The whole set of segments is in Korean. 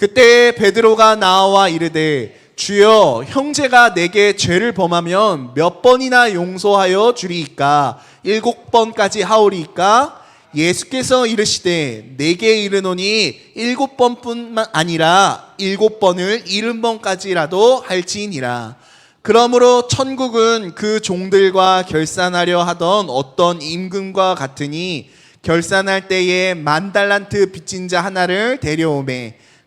그때 베드로가 나와 이르되 주여 형제가 내게 죄를 범하면 몇 번이나 용서하여 주리이까? 일곱 번까지 하오리이까? 예수께서 이르시되 내게 이르노니 일곱 번뿐만 아니라 일곱 번을 일흔 번까지라도 할지니라. 그러므로 천국은 그 종들과 결산하려 하던 어떤 임금과 같으니 결산할 때에 만 달란트 빚진 자 하나를 데려오매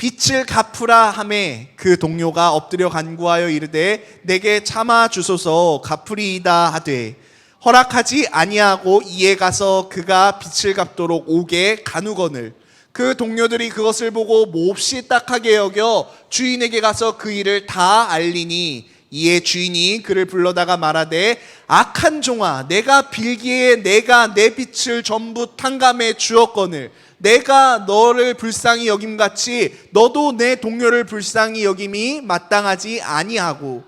빚을 갚으라 하매 그 동료가 엎드려 간구하여 이르되 내게 참아 주소서 갚으리이다 하되 허락하지 아니하고 이에 가서 그가 빚을 갚도록 오게 가누거늘 그 동료들이 그것을 보고 몹시 딱하게 여겨 주인에게 가서 그 일을 다 알리니 이에 주인이 그를 불러다가 말하되 악한 종아 내가 빌기에 내가 내 빚을 전부 탕감해 주었거늘 내가 너를 불쌍히 여김 같이 너도 내 동료를 불쌍히 여김이 마땅하지 아니하고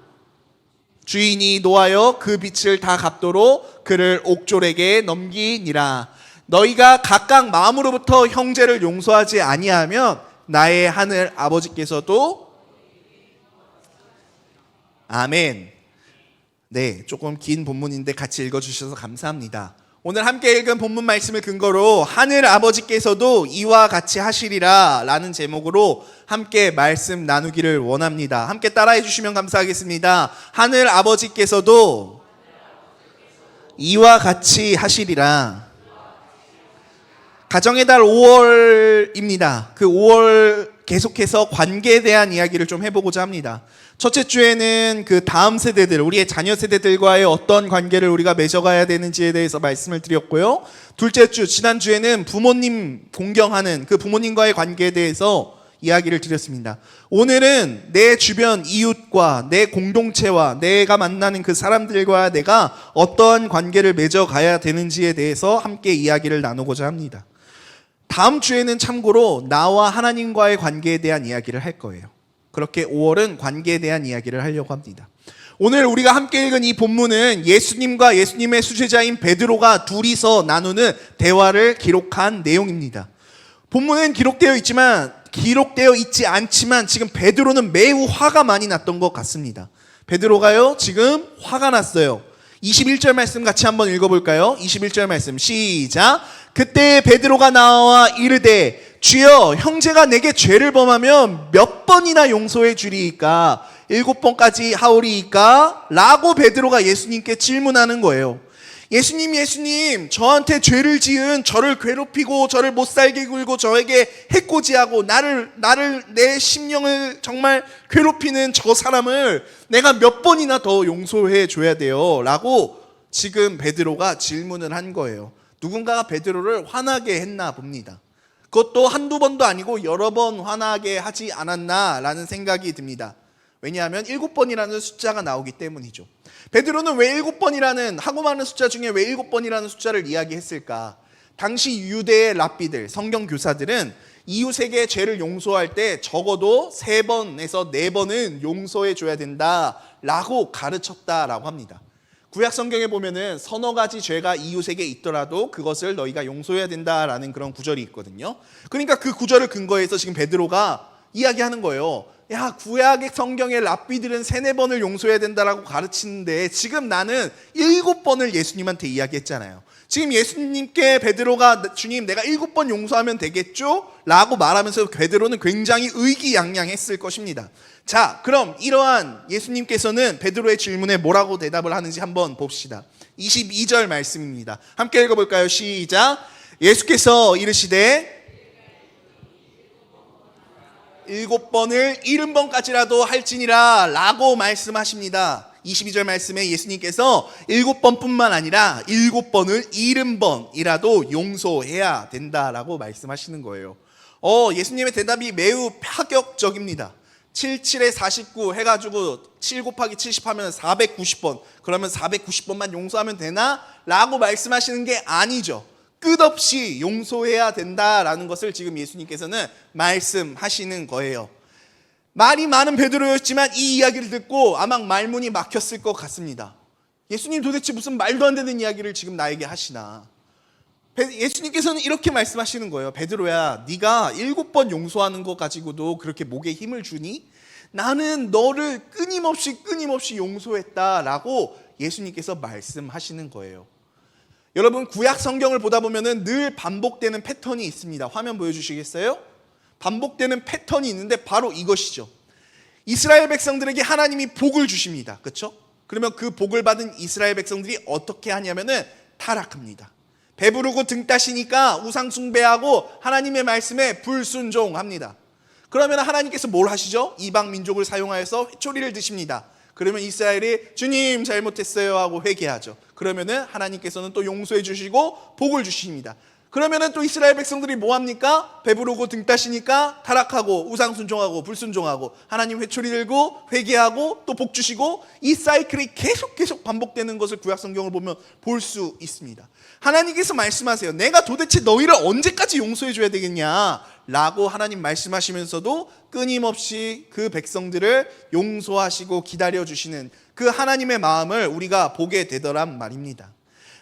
주인이 노하여 그 빚을 다 갚도록 그를 옥졸에게 넘기니라. 너희가 각각 마음으로부터 형제를 용서하지 아니하면 나의 하늘 아버지께서도 아멘. 네, 조금 긴 본문인데 같이 읽어 주셔서 감사합니다. 오늘 함께 읽은 본문 말씀을 근거로 하늘 아버지께서도 이와 같이 하시리라 라는 제목으로 함께 말씀 나누기를 원합니다. 함께 따라해 주시면 감사하겠습니다. 하늘 아버지께서도 이와 같이 하시리라. 가정의 달 5월입니다. 그 5월 계속해서 관계에 대한 이야기를 좀 해보고자 합니다. 첫째 주에는 그 다음 세대들, 우리의 자녀 세대들과의 어떤 관계를 우리가 맺어가야 되는지에 대해서 말씀을 드렸고요. 둘째 주, 지난 주에는 부모님 공경하는 그 부모님과의 관계에 대해서 이야기를 드렸습니다. 오늘은 내 주변 이웃과 내 공동체와 내가 만나는 그 사람들과 내가 어떠한 관계를 맺어가야 되는지에 대해서 함께 이야기를 나누고자 합니다. 다음 주에는 참고로 나와 하나님과의 관계에 대한 이야기를 할 거예요. 그렇게 5월은 관계에 대한 이야기를 하려고 합니다. 오늘 우리가 함께 읽은 이 본문은 예수님과 예수님의 수제자인 베드로가 둘이서 나누는 대화를 기록한 내용입니다. 본문엔 기록되어 있지만 기록되어 있지 않지만 지금 베드로는 매우 화가 많이 났던 것 같습니다. 베드로가요 지금 화가 났어요. 21절 말씀 같이 한번 읽어볼까요? 21절 말씀 시작. 그때 베드로가 나와 이르되 주여 형제가 내게 죄를 범하면 몇 번이나 용서해 주리이까 일곱 번까지 하오리이까 라고 베드로가 예수님께 질문하는 거예요. 예수님, 예수님, 저한테 죄를 지은 저를 괴롭히고 저를 못 살게 굴고 저에게 해코지하고 나를 나를 내 심령을 정말 괴롭히는 저 사람을 내가 몇 번이나 더 용서해 줘야 돼요라고 지금 베드로가 질문을 한 거예요. 누군가가 베드로를 화나게 했나 봅니다. 그것도 한두 번도 아니고 여러 번 화나게 하지 않았나라는 생각이 듭니다. 왜냐하면 일곱 번이라는 숫자가 나오기 때문이죠. 베드로는 왜 일곱 번이라는 하고 많은 숫자 중에 왜 일곱 번이라는 숫자를 이야기했을까? 당시 유대의 랍비들, 성경 교사들은 이웃에게 죄를 용서할 때 적어도 세 번에서 네 번은 용서해 줘야 된다라고 가르쳤다라고 합니다. 구약 성경에 보면은 서너 가지 죄가 이웃에게 있더라도 그것을 너희가 용서해야 된다라는 그런 구절이 있거든요. 그러니까 그 구절을 근거해서 지금 베드로가 이야기하는 거예요. 야, 구약의 성경의 랍비들은 세네 번을 용서해야 된다라고 가르치는데 지금 나는 일곱 번을 예수님한테 이야기했잖아요. 지금 예수님께 베드로가 주님 내가 일곱 번 용서하면 되겠죠? 라고 말하면서 베드로는 굉장히 의기양양했을 것입니다. 자, 그럼 이러한 예수님께서는 베드로의 질문에 뭐라고 대답을 하는지 한번 봅시다. 22절 말씀입니다. 함께 읽어볼까요? 시작. 예수께서 이르시되 일곱 번을 일흔 번까지라도 할지니라 라고 말씀하십니다. 22절 말씀에 예수님께서 일곱 번뿐만 아니라 일곱 번을 일흔 번이라도 용서해야 된다라고 말씀하시는 거예요. 어, 예수님의 대답이 매우 파격적입니다. 77에 49 해가지고 7 곱하기 70 하면 490번. 그러면 490번만 용서하면 되나? 라고 말씀하시는 게 아니죠. 끝없이 용서해야 된다라는 것을 지금 예수님께서는 말씀하시는 거예요. 말이 많은 베드로였지만 이 이야기를 듣고 아마 말문이 막혔을 것 같습니다. 예수님 도대체 무슨 말도 안 되는 이야기를 지금 나에게 하시나? 베- 예수님께서는 이렇게 말씀하시는 거예요. 베드로야, 네가 일곱 번 용서하는 것 가지고도 그렇게 목에 힘을 주니? 나는 너를 끊임없이 끊임없이 용서했다라고 예수님께서 말씀하시는 거예요. 여러분 구약 성경을 보다 보면은 늘 반복되는 패턴이 있습니다. 화면 보여주시겠어요? 반복되는 패턴이 있는데 바로 이것이죠. 이스라엘 백성들에게 하나님이 복을 주십니다. 그렇죠? 그러면 그 복을 받은 이스라엘 백성들이 어떻게 하냐면은 타락합니다. 배부르고 등 따시니까 우상 숭배하고 하나님의 말씀에 불순종합니다. 그러면 하나님께서 뭘 하시죠? 이방 민족을 사용하여서 회초리를 드십니다. 그러면 이스라엘이 주님 잘못했어요 하고 회개하죠. 그러면은 하나님께서는 또 용서해 주시고 복을 주십니다. 그러면은 또 이스라엘 백성들이 뭐 합니까? 배부르고 등 따시니까 타락하고 우상 순종하고 불순종하고 하나님 회초리 들고 회개하고 또 복 주시고 이 사이클이 계속 계속 반복되는 것을 구약 성경을 보면 볼 수 있습니다. 하나님께서 말씀하세요. 내가 도대체 너희를 언제까지 용서해 줘야 되겠냐? 라고 하나님 말씀하시면서도 끊임없이 그 백성들을 용서하시고 기다려 주시는 그 하나님의 마음을 우리가 보게 되더란 말입니다.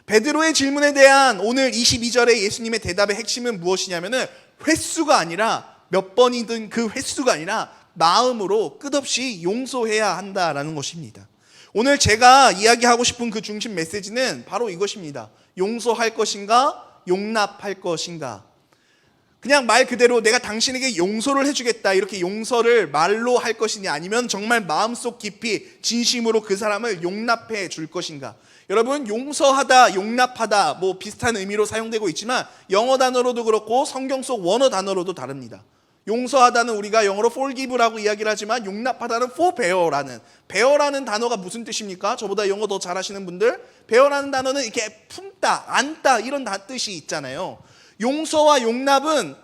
베드로의 질문에 대한 오늘 22절의 예수님의 대답의 핵심은 무엇이냐면은 횟수가 아니라 몇 번이든 그 횟수가 아니라 마음으로 끝없이 용서해야 한다라는 것입니다. 오늘 제가 이야기하고 싶은 그 중심 메시지는 바로 이것입니다. 용서할 것인가? 용납할 것인가? 그냥 말 그대로 내가 당신에게 용서를 해주겠다 이렇게 용서를 말로 할 것이냐 아니면 정말 마음속 깊이 진심으로 그 사람을 용납해 줄 것인가 여러분 용서하다 용납하다 뭐 비슷한 의미로 사용되고 있지만 영어 단어로도 그렇고 성경 속 원어 단어로도 다릅니다 용서하다는 우리가 영어로 forgive라고 이야기를 하지만 용납하다는 forbear라는 bear라는 단어가 무슨 뜻입니까? 저보다 영어 더 잘하시는 분들 bear라는 단어는 이렇게 품다 안다 이런 다 뜻이 있잖아요 용서와 용납은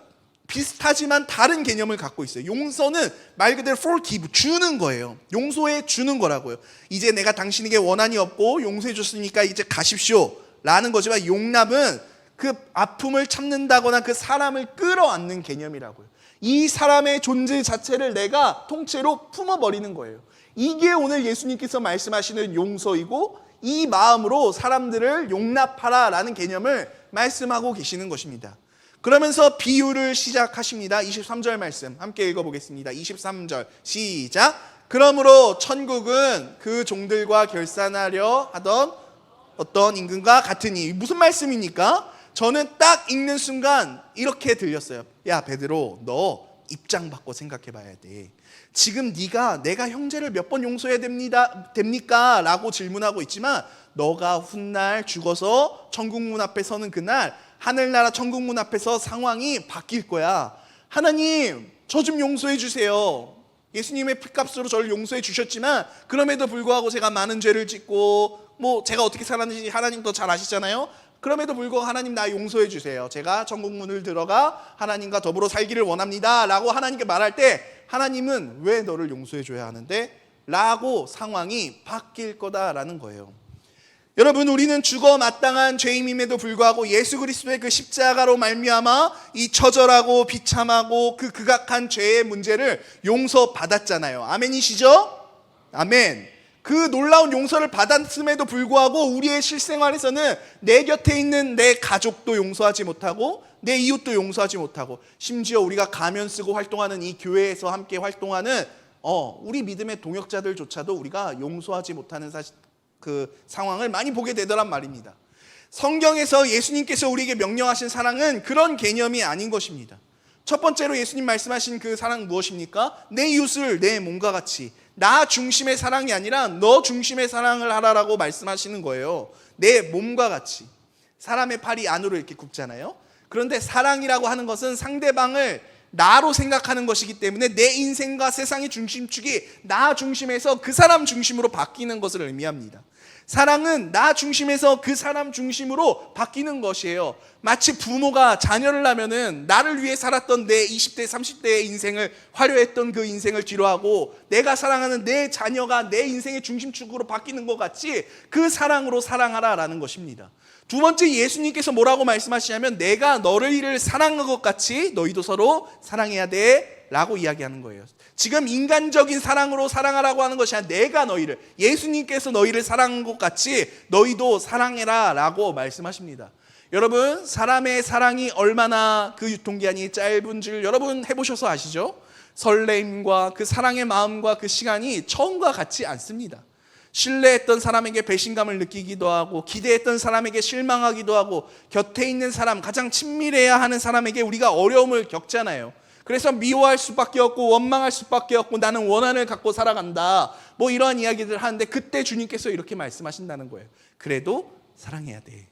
비슷하지만 다른 개념을 갖고 있어요. 용서는 말 그대로 forgive 주는 거예요. 용서해 주는 거라고요. 이제 내가 당신에게 원한이 없고 용서해 줬으니까 이제 가십시오라는 거지만 용납은 그 아픔을 참는다거나 그 사람을 끌어안는 개념이라고요. 이 사람의 존재 자체를 내가 통째로 품어버리는 거예요. 이게 오늘 예수님께서 말씀하시는 용서이고 이 마음으로 사람들을 용납하라 라는 개념을 말씀하고 계시는 것입니다. 그러면서 비유를 시작하십니다. 23절 말씀 함께 읽어보겠습니다. 23절 시작. 그러므로 천국은 그 종들과 결산하려 하던 어떤 임금과 같으니 무슨 말씀입니까? 저는 딱 읽는 순간 이렇게 들렸어요. 야 베드로 너 입장 바꿔 생각해 봐야 돼. 지금 네가 내가 형제를 몇 번 용서해야 됩니다 됩니까? 라고 질문하고 있지만 너가 훗날 죽어서 천국 문 앞에 서는 그날 하늘나라 천국 문 앞에서 상황이 바뀔 거야. 하나님 저 좀 용서해 주세요. 예수님의 피값으로 저를 용서해 주셨지만 그럼에도 불구하고 제가 많은 죄를 짓고 뭐 제가 어떻게 살았는지 하나님 더 잘 아시잖아요. 그럼에도 불구하고 하나님 나 용서해 주세요. 제가 천국 문을 들어가 하나님과 더불어 살기를 원합니다라고 하나님께 말할 때 하나님은 왜 너를 용서해 줘야 하는데 라고 상황이 바뀔 거다라는 거예요. 여러분 우리는 죽어 마땅한 죄인임에도 불구하고 예수 그리스도의 그 십자가로 말미암아 이 처절하고 비참하고 그 극악한 죄의 문제를 용서받았잖아요. 아멘이시죠? 아멘. 그 놀라운 용서를 받았음에도 불구하고 우리의 실생활에서는 내 곁에 있는 내 가족도 용서하지 못하고 내 이웃도 용서하지 못하고 심지어 우리가 가면 쓰고 활동하는 이 교회에서 함께 활동하는 어, 우리 믿음의 동역자들조차도 우리가 용서하지 못하는 사실 그 상황을 많이 보게 되더란 말입니다. 성경에서 예수님께서 우리에게 명령하신 사랑은 그런 개념이 아닌 것입니다. 첫 번째로 예수님 말씀하신 그 사랑 무엇입니까? 내 이웃을 내 몸과 같이 나 중심의 사랑이 아니라 너 중심의 사랑을 하라라고 말씀하시는 거예요. 내 몸과 같이 사람의 팔이 안으로 이렇게 굽잖아요. 그런데 사랑이라고 하는 것은 상대방을 나로 생각하는 것이기 때문에 내 인생과 세상의 중심축이 나 중심에서 그 사람 중심으로 바뀌는 것을 의미합니다. 사랑은 나 중심에서 그 사람 중심으로 바뀌는 것이에요. 마치 부모가 자녀를 낳으면은 나를 위해 살았던 내 20대, 30대의 인생을 화려했던 그 인생을 뒤로하고 내가 사랑하는 내 자녀가 내 인생의 중심축으로 바뀌는 것 같이 그 사랑으로 사랑하라라는 것입니다. 두 번째 예수님께서 뭐라고 말씀하시냐면 내가 너를 이를 사랑한 것 같이 너희도 서로 사랑해야 돼 라고 이야기하는 거예요. 지금 인간적인 사랑으로 사랑하라고 하는 것이 아니라 내가 너희를 예수님께서 너희를 사랑한 것 같이 너희도 사랑해라 라고 말씀하십니다. 여러분 사람의 사랑이 얼마나 그 유통기한이 짧은 줄 여러분 해보셔서 아시죠? 설레임과 그 사랑의 마음과 그 시간이 처음과 같지 않습니다. 신뢰했던 사람에게 배신감을 느끼기도 하고 기대했던 사람에게 실망하기도 하고 곁에 있는 사람 가장 친밀해야 하는 사람에게 우리가 어려움을 겪잖아요. 그래서 미워할 수밖에 없고 원망할 수밖에 없고 나는 원한을 갖고 살아간다. 뭐 이러한 이야기들 하는데 그때 주님께서 이렇게 말씀하신다는 거예요. 그래도 사랑해야 돼.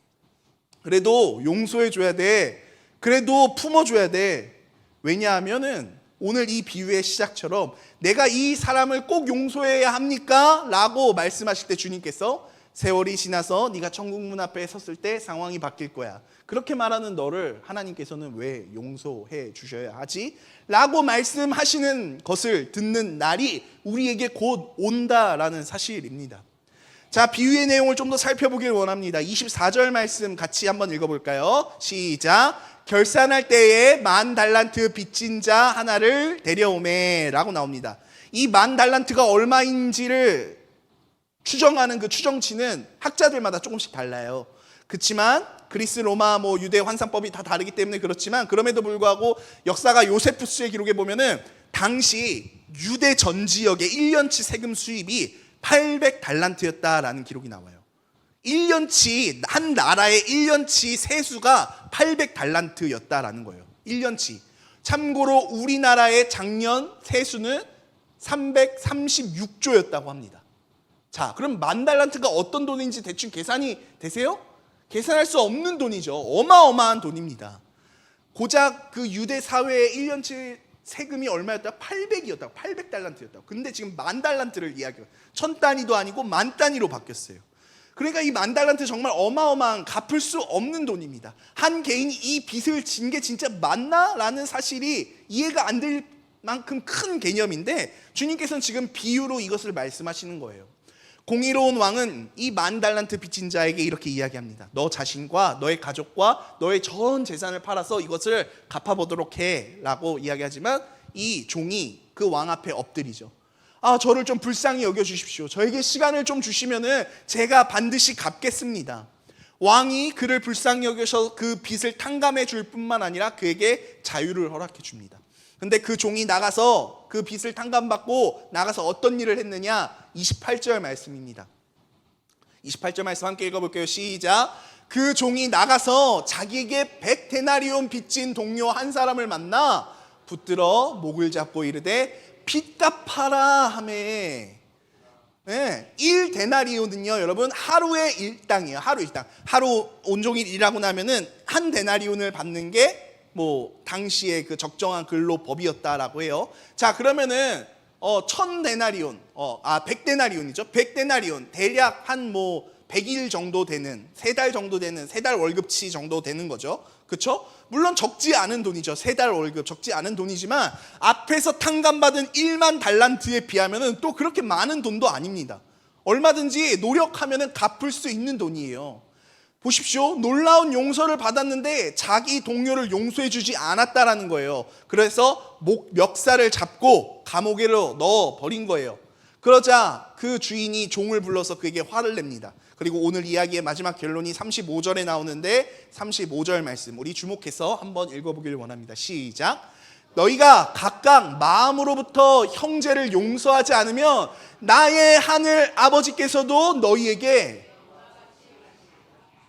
그래도 용서해 줘야 돼. 그래도 품어 줘야 돼. 왜냐하면은 오늘 이 비유의 시작처럼 내가 이 사람을 꼭 용서해야 합니까? 라고 말씀하실 때 주님께서 세월이 지나서 네가 천국 문 앞에 섰을 때 상황이 바뀔 거야. 그렇게 말하는 너를 하나님께서는 왜 용서해 주셔야 하지? 라고 말씀하시는 것을 듣는 날이 우리에게 곧 온다라는 사실입니다. 자, 비유의 내용을 좀 더 살펴보길 원합니다. 24절 말씀 같이 한번 읽어볼까요? 시작. 결산할 때에 만 달란트 빚진 자 하나를 데려오매 라고 나옵니다. 이 만 달란트가 얼마인지를 추정하는 그 추정치는 학자들마다 조금씩 달라요. 그렇지만 그리스, 로마, 뭐 유대 환산법이 다 다르기 때문에 그렇지만 그럼에도 불구하고 역사가 요세푸스의 기록에 보면은 당시 유대 전 지역의 1년치 세금 수입이 800 달란트였다라는 기록이 나와요. 1년치 한 나라의 1년치 세수가 800 달란트였다라는 거예요. 1년치. 참고로 우리나라의 작년 세수는 336조였다고 합니다. 자, 그럼 만 달란트가 어떤 돈인지 대충 계산이 되세요? 계산할 수 없는 돈이죠. 어마어마한 돈입니다. 고작 그 유대 사회의 1년치 세금이 얼마였다? 800이었다고. 800달란트였다고. 근데 지금 만 달란트를 이야기해요. 천 단위도 아니고 만 단위로 바뀌었어요. 그러니까 이 만 달란트 정말 어마어마한 갚을 수 없는 돈입니다. 한 개인이 이 빚을 진 게 진짜 맞나라는 사실이 이해가 안 될 만큼 큰 개념인데 주님께서는 지금 비유로 이것을 말씀하시는 거예요. 공의로운 왕은 이 만 달란트 빚진 자에게 이렇게 이야기합니다. 너 자신과 너의 가족과 너의 전 재산을 팔아서 이것을 갚아보도록 해 라고 이야기하지만 이 종이 그 왕 앞에 엎드리죠. 아, 저를 좀 불쌍히 여겨 주십시오. 저에게 시간을 좀 주시면은 제가 반드시 갚겠습니다. 왕이 그를 불쌍히 여겨서 그 빚을 탕감해 줄 뿐만 아니라 그에게 자유를 허락해 줍니다. 근데 그 종이 나가서 그 빚을 탕감받고 나가서 어떤 일을 했느냐? 28절 말씀입니다. 28절 말씀 함께 읽어볼게요. 시작. 그 종이 나가서 자기에게 100데나리온 빚진 동료 한 사람을 만나 붙들어 목을 잡고 이르되 빚 갚아라 하매 네, 1데나리온은요, 여러분 하루의 일당이에요. 하루 일당. 하루 온종일 일하고 나면은 한 데나리온을 받는 게 뭐 당시의 그 적정한 근로 법이었다라고 해요. 자, 그러면은 어, 천 데나리온, 어, 아, 백 데나리온이죠. 백 데나리온 대략 한 뭐 100일 정도 되는 세 달 정도 되는 세 달 월급치 정도 되는 거죠. 그렇죠? 물론 적지 않은 돈이죠. 세 달 월급 적지 않은 돈이지만 앞에서 탕감받은 1만 달란트에 비하면은 또 그렇게 많은 돈도 아닙니다. 얼마든지 노력하면은 갚을 수 있는 돈이에요. 보십시오. 놀라운 용서를 받았는데 자기 동료를 용서해 주지 않았다라는 거예요. 그래서 목 멱살을 잡고 감옥에로 넣어 버린 거예요. 그러자 그 주인이 종을 불러서 그에게 화를 냅니다. 그리고 오늘 이야기의 마지막 결론이 35절에 나오는데 35절 말씀 우리 주목해서 한번 읽어보길 원합니다. 시작. 너희가 각각 마음으로부터 형제를 용서하지 않으면 나의 하늘 아버지께서도 너희에게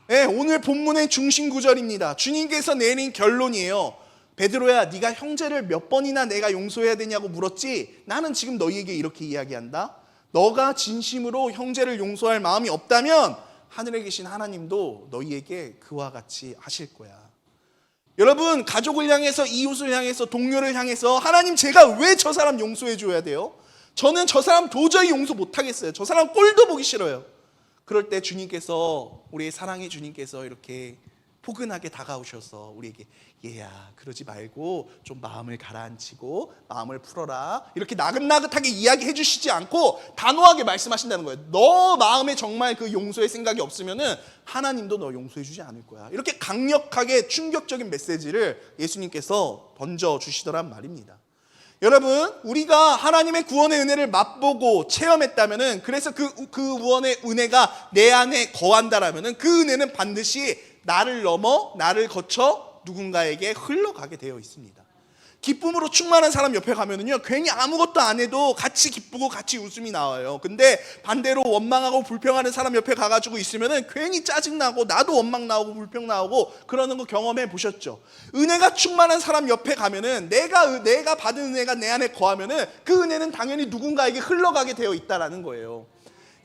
네, 오늘 본문의 중심 구절입니다. 주님께서 내린 결론이에요. 베드로야, 네가 형제를 몇 번이나 내가 용서해야 되냐고 물었지. 나는 지금 너희에게 이렇게 이야기한다. 너가 진심으로 형제를 용서할 마음이 없다면 하늘에 계신 하나님도 너희에게 그와 같이 하실 거야. 여러분, 가족을 향해서 이웃을 향해서 동료를 향해서 하나님 제가 왜 저 사람 용서해 줘야 돼요? 저는 저 사람 도저히 용서 못 하겠어요. 저 사람 꼴도 보기 싫어요. 그럴 때 주님께서 우리의 사랑의 주님께서 이렇게 포근하게 다가오셔서 우리에게 얘야 그러지 말고 좀 마음을 가라앉히고 마음을 풀어라 이렇게 나긋나긋하게 이야기해 주시지 않고 단호하게 말씀하신다는 거예요. 너 마음에 정말 그 용서의 생각이 없으면은 하나님도 너 용서해 주지 않을 거야. 이렇게 강력하게 충격적인 메시지를 예수님께서 던져 주시더란 말입니다. 여러분, 우리가 하나님의 구원의 은혜를 맛보고 체험했다면은 그래서 그, 그 구원의 은혜가 내 안에 거한다라면은 그 은혜는 반드시 나를 넘어 나를 거쳐 누군가에게 흘러가게 되어 있습니다. 기쁨으로 충만한 사람 옆에 가면은요, 괜히 아무것도 안 해도 같이 기쁘고 같이 웃음이 나와요. 근데 반대로 원망하고 불평하는 사람 옆에 가가지고 있으면은 괜히 짜증나고 나도 원망 나오고 불평 나오고 그러는 거 경험해 보셨죠? 은혜가 충만한 사람 옆에 가면은 내가, 내가 받은 은혜가 내 안에 거하면은 그 은혜는 당연히 누군가에게 흘러가게 되어 있다라는 거예요.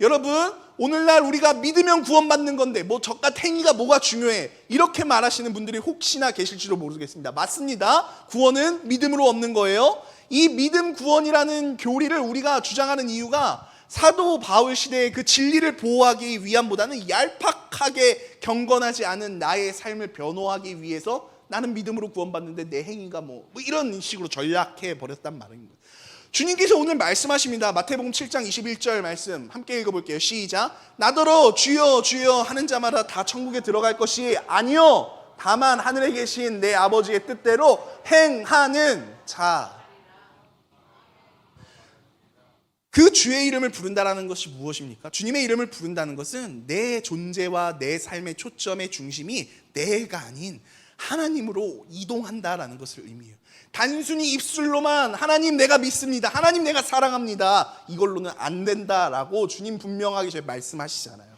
여러분 오늘날 우리가 믿으면 구원받는 건데 뭐 저가 행위가 뭐가 중요해? 이렇게 말하시는 분들이 혹시나 계실지도 모르겠습니다. 맞습니다. 구원은 믿음으로 얻는 거예요. 이 믿음 구원이라는 교리를 우리가 주장하는 이유가 사도 바울 시대의 그 진리를 보호하기 위함보다는 얄팍하게 경건하지 않은 나의 삶을 변호하기 위해서 나는 믿음으로 구원받는데 내 행위가 뭐, 뭐 이런 식으로 전략해 버렸단 말입니다 주님께서 오늘 말씀하십니다. 마태복음 7장 21절 말씀 함께 읽어볼게요. 시작. 나더러 주여 주여 하는 자마다 다 천국에 들어갈 것이 아니요. 다만 하늘에 계신 내 아버지의 뜻대로 행하는 자. 그 주의 이름을 부른다라는 것이 무엇입니까? 주님의 이름을 부른다는 것은 내 존재와 내 삶의 초점의 중심이 내가 아닌 하나님으로 이동한다라는 것을 의미해요. 단순히 입술로만 하나님 내가 믿습니다. 하나님 내가 사랑합니다. 이걸로는 안 된다라고 주님 분명하게 저희 말씀하시잖아요.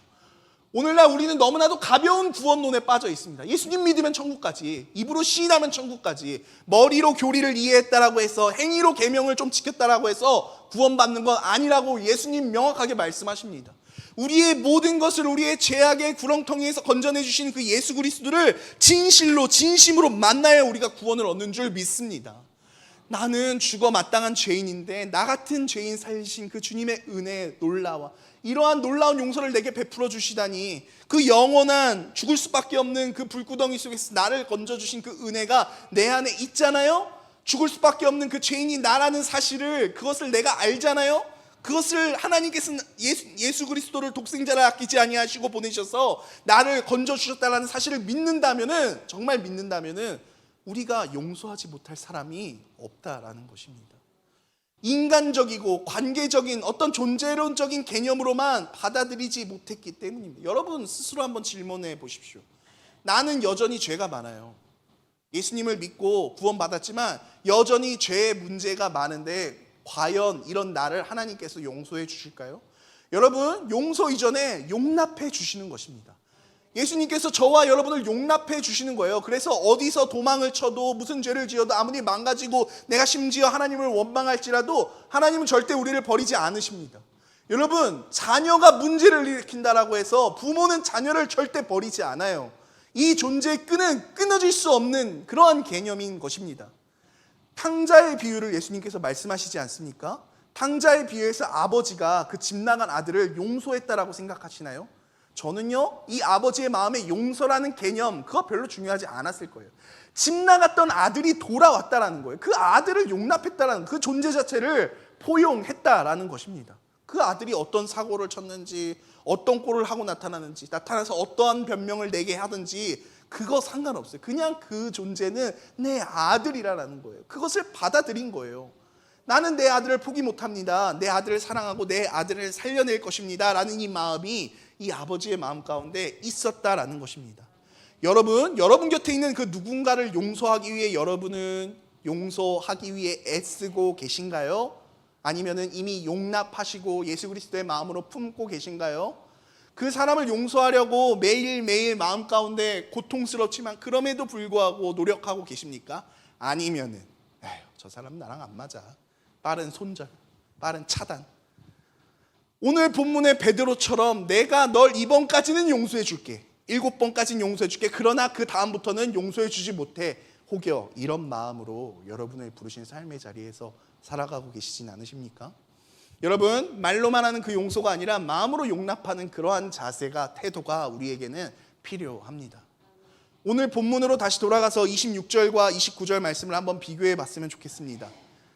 오늘날 우리는 너무나도 가벼운 구원론에 빠져 있습니다. 예수님 믿으면 천국까지, 입으로 시인하면 천국까지, 머리로 교리를 이해했다라고 해서 행위로 계명을 좀 지켰다라고 해서 구원받는 건 아니라고 예수님 명확하게 말씀하십니다. 우리의 모든 것을 우리의 죄악의 구렁텅이에서 건져내 주신 그 예수 그리스도를 진실로 진심으로 만나야 우리가 구원을 얻는 줄 믿습니다. 나는 죽어 마땅한 죄인인데 나 같은 죄인 살리신 그 주님의 은혜에 놀라와 이러한 놀라운 용서를 내게 베풀어 주시다니 그 영원한 죽을 수밖에 없는 그 불구덩이 속에서 나를 건져 주신 그 은혜가 내 안에 있잖아요. 죽을 수밖에 없는 그 죄인이 나라는 사실을 그것을 내가 알잖아요. 그것을 하나님께서는 예수, 예수 그리스도를 독생자를 아끼지 아니하시고 보내셔서 나를 건져 주셨다는 사실을 믿는다면은 정말 믿는다면은 우리가 용서하지 못할 사람이 없다라는 것입니다. 인간적이고 관계적인 어떤 존재론적인 개념으로만 받아들이지 못했기 때문입니다. 여러분 스스로 한번 질문해 보십시오. 나는 여전히 죄가 많아요. 예수님을 믿고 구원받았지만 여전히 죄의 문제가 많은데 과연 이런 나를 하나님께서 용서해 주실까요? 여러분, 용서 이전에 용납해 주시는 것입니다. 예수님께서 저와 여러분을 용납해 주시는 거예요. 그래서 어디서 도망을 쳐도 무슨 죄를 지어도 아무리 망가지고 내가 심지어 하나님을 원망할지라도 하나님은 절대 우리를 버리지 않으십니다. 여러분, 자녀가 문제를 일으킨다라고 해서 부모는 자녀를 절대 버리지 않아요. 이 존재의 끈은 끊어질 수 없는 그러한 개념인 것입니다. 탕자의 비유를 예수님께서 말씀하시지 않습니까? 탕자의 비유에서 아버지가 그 집 나간 아들을 용서했다라고 생각하시나요? 저는요, 이 아버지의 마음에 용서라는 개념, 그거 별로 중요하지 않았을 거예요. 집 나갔던 아들이 돌아왔다라는 거예요. 그 아들을 용납했다라는 그 존재 자체를 포용했다라는 것입니다. 그 아들이 어떤 사고를 쳤는지, 어떤 꼴을 하고 나타나는지, 나타나서 어떠한 변명을 내게 하든지, 그거 상관없어요. 그냥 그 존재는 내 아들이라는 거예요. 그것을 받아들인 거예요. 나는 내 아들을 포기 못합니다. 내 아들을 사랑하고 내 아들을 살려낼 것입니다. 라는 이 마음이 이 아버지의 마음 가운데 있었다라는 것입니다. 여러분, 여러분 곁에 있는 그 누군가를 용서하기 위해 여러분은 용서하기 위해 애쓰고 계신가요? 아니면은 이미 용납하시고 예수 그리스도의 마음으로 품고 계신가요? 그 사람을 용서하려고 매일매일 마음 가운데 고통스럽지만 그럼에도 불구하고 노력하고 계십니까? 아니면은 에휴, 저 사람 나랑 안 맞아. 빠른 손절, 빠른 차단. 오늘 본문의 베드로처럼 내가 널 이번까지는 용서해 줄게. 일곱 번까지는 용서해 줄게. 그러나 그 다음부터는 용서해 주지 못해. 혹여 이런 마음으로 여러분을 부르신 삶의 자리에서 살아가고 계시진 않으십니까? 여러분 말로만 하는 그 용서가 아니라 마음으로 용납하는 그러한 자세가 태도가 우리에게는 필요합니다. 오늘 본문으로 다시 돌아가서 26절과 29절 말씀을 한번 비교해 봤으면 좋겠습니다.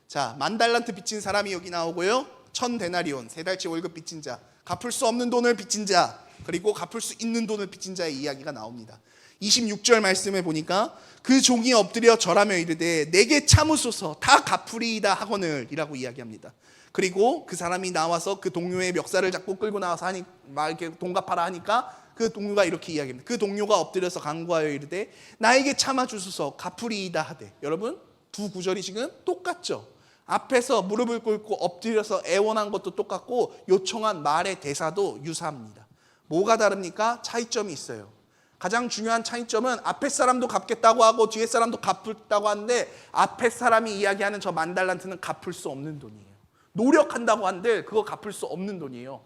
자, 만 달란트 빚진 사람이 여기 나오고요. 천 데나리온, 세 달치 월급 빚진 자, 갚을 수 없는 돈을 빚진 자, 그리고 갚을 수 있는 돈을 빚진 자의 이야기가 나옵니다. 26절 말씀에 보니까 그 종이 엎드려 절하며 이르되 내게 참으소서 다 갚으리이다 하거늘이라고 이야기합니다. 그리고 그 사람이 나와서 그 동료의 멱살을 잡고 끌고 나와서 하니 막 이렇게 돈 갚아라 하니까 그 동료가 이렇게 이야기합니다. 그 동료가 엎드려서 간구하여 이르되 나에게 참아 주소서 갚으리이다 하되 여러분 두 구절이 지금 똑같죠. 앞에서 무릎을 꿇고 엎드려서 애원한 것도 똑같고 요청한 말의 대사도 유사합니다. 뭐가 다릅니까? 차이점이 있어요. 가장 중요한 차이점은 앞에 사람도 갚겠다고 하고 뒤에 사람도 갚겠다고 하는데 앞에 사람이 이야기하는 저 만달란트는 갚을 수 없는 돈이에요. 노력한다고 한들 그거 갚을 수 없는 돈이에요.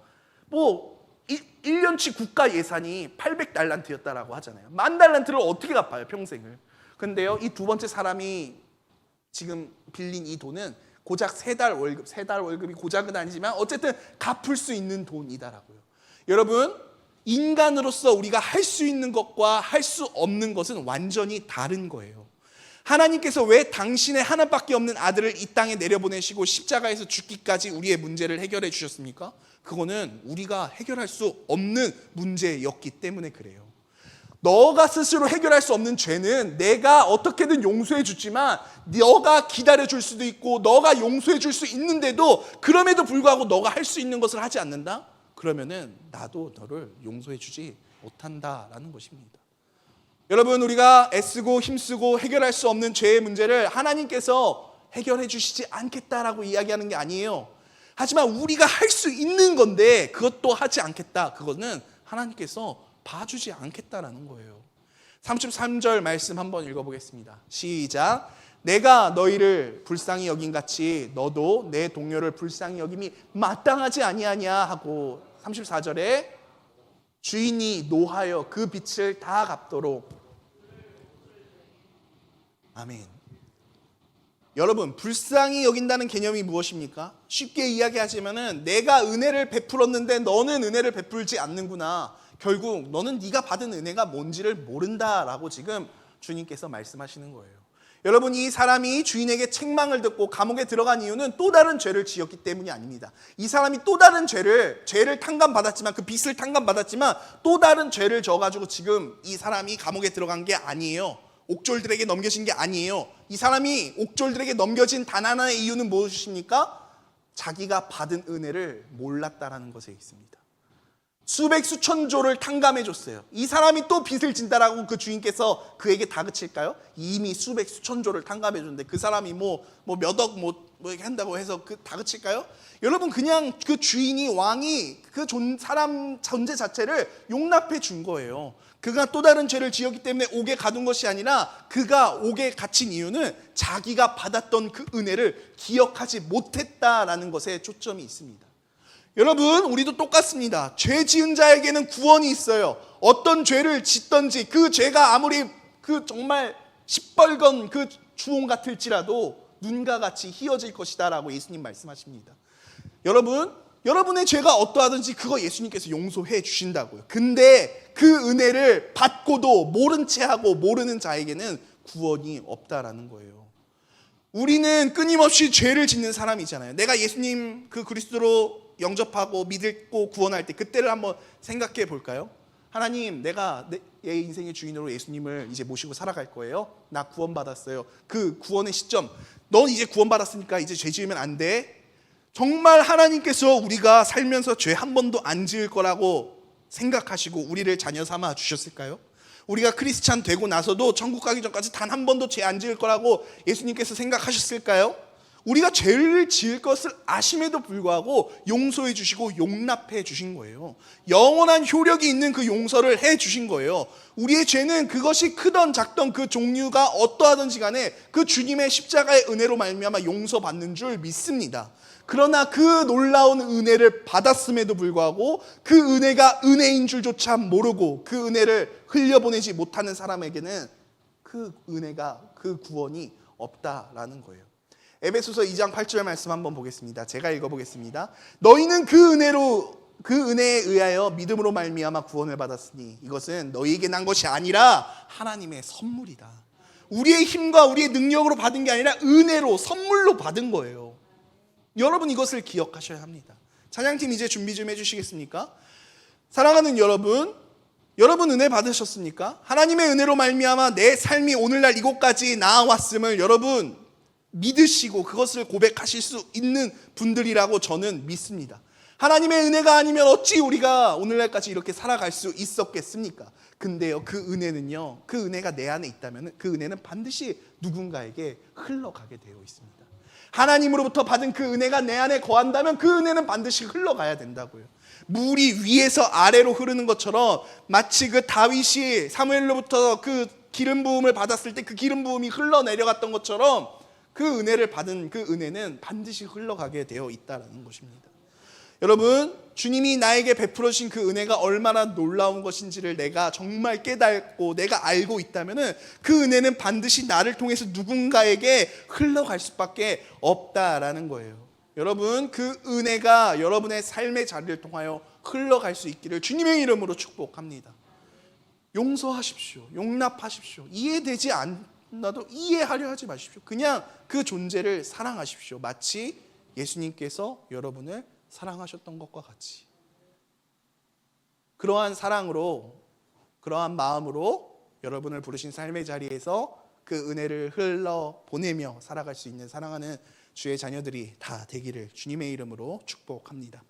뭐 1, 년치 국가 예산이 800달란트였다라고 하잖아요. 만 달란트를 어떻게 갚아요, 평생을. 근데요, 이 두 번째 사람이 지금 빌린 이 돈은 고작 세 달 월급, 세 달 월급이 고작은 아니지만 어쨌든 갚을 수 있는 돈이다라고요. 여러분, 인간으로서 우리가 할 수 있는 것과 할 수 없는 것은 완전히 다른 거예요. 하나님께서 왜 당신의 하나밖에 없는 아들을 이 땅에 내려보내시고 십자가에서 죽기까지 우리의 문제를 해결해 주셨습니까? 그거는 우리가 해결할 수 없는 문제였기 때문에 그래요. 너가 스스로 해결할 수 없는 죄는 내가 어떻게든 용서해 주지만 너가 기다려 줄 수도 있고 너가 용서해 줄 수 있는데도 그럼에도 불구하고 너가 할 수 있는 것을 하지 않는다? 그러면은 나도 너를 용서해 주지 못한다라는 것입니다. 여러분 우리가 애쓰고 힘쓰고 해결할 수 없는 죄의 문제를 하나님께서 해결해 주시지 않겠다라고 이야기하는 게 아니에요. 하지만 우리가 할 수 있는 건데 그것도 하지 않겠다. 그거는 하나님께서 봐주지 않겠다라는 거예요. 33절 말씀 한번 읽어보겠습니다. 시작. 내가 너희를 불쌍히 여긴 같이 너도 내 동료를 불쌍히 여김이 마땅하지 아니하냐 하고 34절에 주인이 노하여 그 빚을 다 갚도록 아멘. 여러분, 불쌍히 여긴다는 개념이 무엇입니까? 쉽게 이야기하자면은 내가 은혜를 베풀었는데 너는 은혜를 베풀지 않는구나. 결국 너는 네가 받은 은혜가 뭔지를 모른다라고 지금 주님께서 말씀하시는 거예요. 여러분 이 사람이 주인에게 책망을 듣고 감옥에 들어간 이유는 또 다른 죄를 지었기 때문이 아닙니다. 이 사람이 또 다른 죄를 죄를 탕감 받았지만 그 빚을 탕감 받았지만 또 다른 죄를 져 가지고 지금 이 사람이 감옥에 들어간 게 아니에요. 옥졸들에게 넘겨진 게 아니에요. 이 사람이 옥졸들에게 넘겨진 단 하나의 이유는 무엇입니까? 자기가 받은 은혜를 몰랐다라는 것에 있습니다. 수백 수천 조를 탕감해 줬어요. 이 사람이 또 빚을 진다라고 그 주인께서 그에게 다그칠까요? 이미 수백 수천 조를 탕감해 줬는데 그 사람이 뭐 뭐 몇억 뭐, 뭐 이렇게 한다고 해서 그 다그칠까요? 여러분 그냥 그 주인이 왕이 그 존, 사람 존재 자체를 용납해 준 거예요. 그가 또 다른 죄를 지었기 때문에 옥에 가둔 것이 아니라 그가 옥에 갇힌 이유는 자기가 받았던 그 은혜를 기억하지 못했다라는 것에 초점이 있습니다. 여러분, 우리도 똑같습니다. 죄 지은 자에게는 구원이 있어요. 어떤 죄를 짓던지 그 죄가 아무리 그 정말 시뻘건 그 주홍 같을지라도 눈과 같이 희어질 것이다라고 예수님 말씀하십니다. 여러분, 여러분의 죄가 어떠하든지 그거 예수님께서 용서해 주신다고요. 근데 그 은혜를 받고도 모른 채 하고 모르는 자에게는 구원이 없다라는 거예요. 우리는 끊임없이 죄를 짓는 사람이잖아요. 내가 예수님 그 그리스도로 영접하고 믿고 구원할 때 그때를 한번 생각해 볼까요? 하나님, 내가 내 인생의 주인으로 예수님을 이제 모시고 살아갈 거예요. 나 구원받았어요. 그 구원의 시점. 넌 이제 구원받았으니까 이제 죄 지으면 안 돼. 정말 하나님께서 우리가 살면서 죄 한 번도 안 지을 거라고 생각하시고 우리를 자녀 삼아 주셨을까요? 우리가 크리스찬 되고 나서도 천국 가기 전까지 단 한 번도 죄 안 지을 거라고 예수님께서 생각하셨을까요? 우리가 죄를 지을 것을 아심에도 불구하고 용서해 주시고 용납해 주신 거예요. 영원한 효력이 있는 그 용서를 해 주신 거예요. 우리의 죄는 그것이 크던 작던 그 종류가 어떠하든지 간에 그 주님의 십자가의 은혜로 말미암아 용서받는 줄 믿습니다. 그러나 그 놀라운 은혜를 받았음에도 불구하고 그 은혜가 은혜인 줄조차 모르고 그 은혜를 흘려보내지 못하는 사람에게는 그 은혜가 그 구원이 없다라는 거예요. 에베소서 2장 8절 말씀 한번 보겠습니다. 제가 읽어보겠습니다. 너희는 그 은혜로 그 은혜에 의하여 믿음으로 말미암아 구원을 받았으니 이것은 너희에게 난 것이 아니라 하나님의 선물이다. 우리의 힘과 우리의 능력으로 받은 게 아니라 은혜로 선물로 받은 거예요. 여러분 이것을 기억하셔야 합니다. 찬양팀 이제 준비 좀 해주시겠습니까? 사랑하는 여러분, 여러분 은혜 받으셨습니까? 하나님의 은혜로 말미암아 내 삶이 오늘날 이곳까지 나아왔음을 여러분 믿으시고 그것을 고백하실 수 있는 분들이라고 저는 믿습니다. 하나님의 은혜가 아니면 어찌 우리가 오늘날까지 이렇게 살아갈 수 있었겠습니까? 근데요, 그 은혜는요, 그 은혜가 내 안에 있다면 그 은혜는 반드시 누군가에게 흘러가게 되어 있습니다. 하나님으로부터 받은 그 은혜가 내 안에 거한다면 그 은혜는 반드시 흘러가야 된다고요. 물이 위에서 아래로 흐르는 것처럼 마치 그 다윗이 사무엘로부터 그 기름 부음을 받았을 때 그 기름 부음이 흘러 내려갔던 것처럼 그 은혜를 받은 그 은혜는 반드시 흘러가게 되어 있다라는 것입니다. 여러분, 주님이 나에게 베풀어 주신 그 은혜가 얼마나 놀라운 것인지를 내가 정말 깨닫고 내가 알고 있다면은 그 은혜는 반드시 나를 통해서 누군가에게 흘러갈 수밖에 없다라는 거예요. 여러분, 그 은혜가 여러분의 삶의 자리를 통하여 흘러갈 수 있기를 주님의 이름으로 축복합니다. 용서하십시오. 용납하십시오. 이해되지 않나도 이해하려 하지 마십시오. 그냥 그 존재를 사랑하십시오. 마치 예수님께서 여러분을 사랑하셨던 것과 같이. 그러한 사랑으로, 그러한 마음으로 여러분을 부르신 삶의 자리에서 그 은혜를 흘러 보내며 살아갈 수 있는 사랑하는 주의 자녀들이 다 되기를 주님의 이름으로 축복합니다.